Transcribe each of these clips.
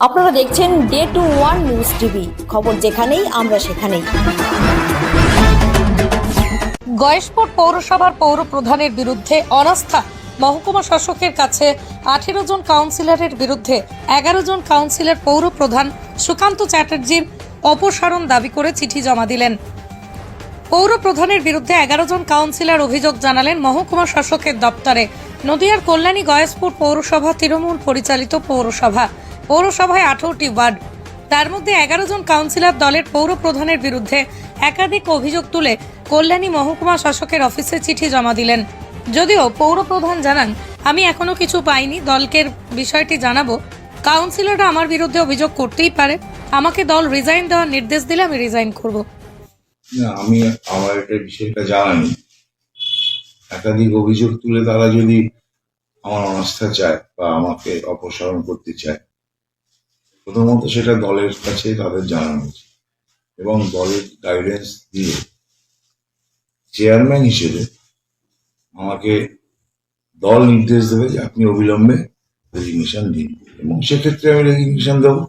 আপনারা দেখছেন day to one news TV খবর যেখানেই, আমরা সেখানেই। গয়েশপুর পৌরসভার পৌর প্রধানের বিরুদ্ধে অনাস্থা। মহকুমা শাসকের কাছে আঠেরো জন কাউন্সিলরের বিরুদ্ধে এগারো জন কাউন্সিলর পৌর প্রধান সুকান্ত চ্যাটার্জির অপসারণ দাবি করে চিঠি জমা দিলেন। পৌর প্রধানের বিরুদ্ধে এগারো জন কাউন্সিলর অভিযোগ জানালেন মহকুমা শাসকের দপ্তরে। নদিয়ার কল্যাণী গয়েশপুর পৌরসভা তৃণমূল পরিচালিত পৌরসভা। পৌরসভায় আঠারোটি ওয়ার্ড। তার মধ্যে এগারো জন কাউন্সিলর দলের পৌর প্রধানের বিরুদ্ধে একাধিক অভিযোগ তুলে কল্যাণী মহকুমা শাসকের অফিসে চিঠি জমা দিলেন। যদিও পৌর প্রধান জানান, আমি এখনও কিছু পাইনি, দলকে বিষয়টি জানাব। কাউন্সিলররা আমার বিরুদ্ধে অভিযোগ করতেই পারে। আমাকে দল রিজাইন দেওয়ার নির্দেশ দিলে আমি রিজাইন করব। না, আমি আমার এটা বিষয়টা জানানি। একাধিক অভিযোগ তুলে তারা যদি আমার অনাস্থা চায় বা আমাকে অপসারণ করতে চায় প্রথমত সেটা দলের কাছে তাদের জানানো উচিত এবং দলের গাইডেন্স দিয়ে চেয়ারম্যান হিসেবে আমাকে দল নির্দেশ দেবে যে আপনি অবিলম্বে রেজিগনেশন দিন। এবং সেক্ষেত্রে আমি রেজিগনেশন দেবো।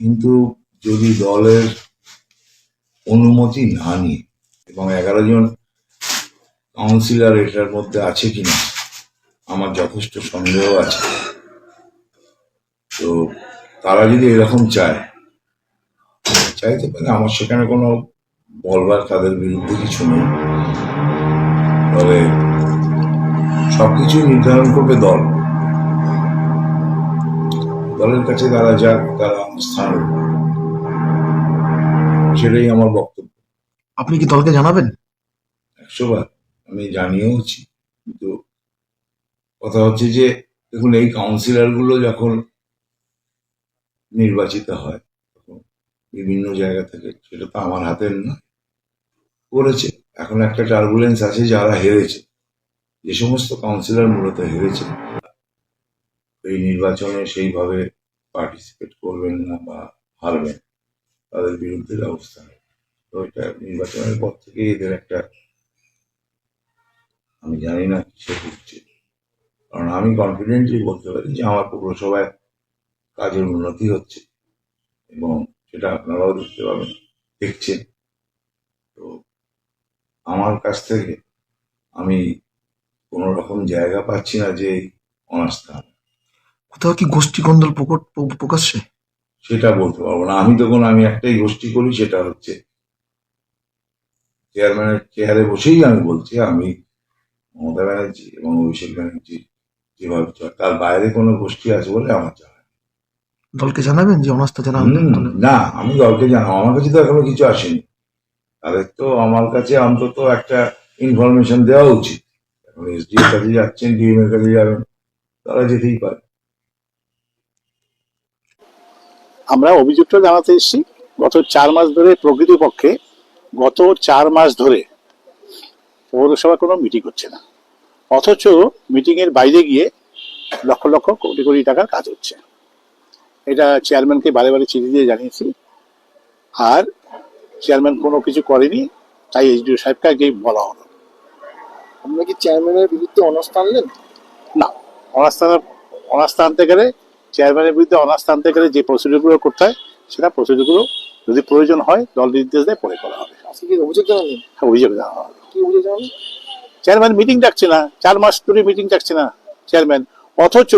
কিন্তু যদি দলের অনুমতি না নিয়ে এবং এগারো জন কাউন্সিলর এটার মধ্যে আছে কিনা, আমার যথেষ্ট সন্দেহ আছে। তো তারা যদি এরকম চায় চাইতে পারে আমার সেখানে কোনো বলবার তাদের বিরুদ্ধে কিছু নেই। তবে সবকিছু নির্ধারণ করবে দল। দলের কাছে তারা যাক তারা স্থান সেটাই আমার বক্তব্য। আপনি কি দলকে জানাবেন? একশো বার। আমি জানিয়েওছি কিন্তু কথা হচ্ছে যে দেখুন এই কাউন্সিলরগুলো যখন নির্বাচিত হয়। বিভিন্ন জায়গা থেকে। সেটা তো আমার হাতের না। করেছে। এখন একটা টার্বুলেন্স আছে যারা হেরেছে। যে সমস্ত কাউন্সিলর মূলত হেরেছে। এই নির্বাচনে সেইভাবে পার্টিসিপেট করবেন না বা হারবেন তাদের বিরুদ্ধে ব্যবস্থা তো এটা নির্বাচনের পর থেকে এদের একটা আমি জানি না কিসে হচ্ছে কারণ আমি কনফিডেন্টলি বলতে পারি যে আমার পৌরসভায় কাজের উন্নতি হচ্ছে এবং সেটা আপনারাও দেখতে পাবেন দেখছেন। তো আমার কাছ থেকে আমি কোনো রকম জায়গা পাচ্ছি না যে অনাস্থা। কোথাও কি গোষ্ঠী কন্দল প্রকট প্রকাশ্যে? সেটা বলতে পারব না। আমি তখন আমি একটাই গোষ্ঠী করি সেটা হচ্ছে চেয়ারম্যানের চেয়ারে বসেই আমি বলছি আমি মমতা ব্যানার্জি এবং অভিষেক ব্যানার্জি যেভাবে তার বাইরে কোনো গোষ্ঠী আছে বলে আমার। দলকে জানাবেন যে অনাস্থা জানাবেন হুম, না আমি দলকে জানাব। আমার কাছে তো এখনও কিছু আসেনি। তাদের তো আমার কাছে অন্তত একটা ইনফরমেশন দেওয়া উচিত। এখন এসডি এর কাছে যাচ্ছেন ডিএম এর কাছে যাবেন তারা যেতেই পারে। আমরা অভিযোগটা জানাতে এসেছি গত চার মাস ধরে প্রকৃতপক্ষে গত চার মাস ধরে পৌরসভা কোনো মিটিং হচ্ছে না। অথচ মিটিংয়ের বাইরে গিয়ে লক্ষ লক্ষ কোটি কোটি টাকার কাজ হচ্ছে। এটা চেয়ারম্যানকে বারে বারে চিঠি দিয়ে জানিয়েছি। আর চেয়ারম্যান কোনো কিছু করেনি তাই এইচডিও সাহেবকে আগে বলা হলো। আপনারা কি চেয়ারম্যানের বিরুদ্ধে অনাস্থা আনলেন না অনাস্থা অনাস্থা আনতে গেলে চেয়ারম্যানের বিরুদ্ধে অনাস্থা আনতে গেলে যে প্রসিডিউরগুলো করতে হয় সেটা প্রসিডিউরগুলো যদি প্রয়োজন হয় দল নির্দেশ দেয় পরে করা হবে। আজকে কি অভিযোগ জানালেন? হ্যাঁ, অভিযোগ দেওয়া হবে। কি অভিযোগ জানালেন? চেয়ারম্যান মিটিং ডাকছে না চার মাস ধরে মিটিং ডাকছে না চেয়ারম্যান অথচ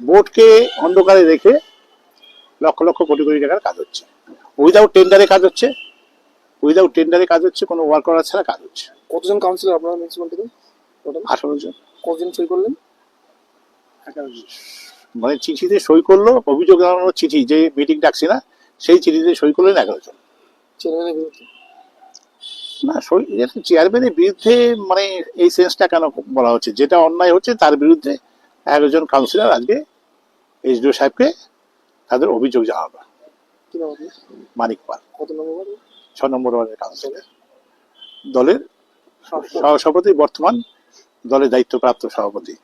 বোর্ডকে অন্ধকারে রেখে লক্ষ লক্ষ কোটি কোটি টাকার কাজ হচ্ছে। উইদাউট টেন্ডারে কাজ হচ্ছে উইদাউট টেন্ডারে কাজ হচ্ছে কোনো ওয়ার্ক করা ছাড়া কাজ হচ্ছে। কতজন কাউন্সিলর আপনারা মিউনিসিপালিটিতে টোটাল আঠারো জন। কতজন সই করলেন? মানে চিঠিতে সই করল অভিযোগ জানানোর চিঠি যে মিটিং ডাকছে না সেই চিঠিতে সই করলেন এগারো জন। চেয়ারম্যানের বিরুদ্ধে? না সই চেয়ারম্যানের বিরুদ্ধে মানে এই সেন্সটা কেন বলা হচ্ছে? যেটা অন্যায় হচ্ছে তার বিরুদ্ধে একজন কাউন্সিলর আজকে এইচডিও সাহেবকে তাদের অভিযোগ আপনার? মানিক পাল? ছ নম্বর ওয়ার্ডের কাউন্সিলর। দলের সহসভাপতি বর্তমান দলের দায়িত্বপ্রাপ্ত সভাপতি।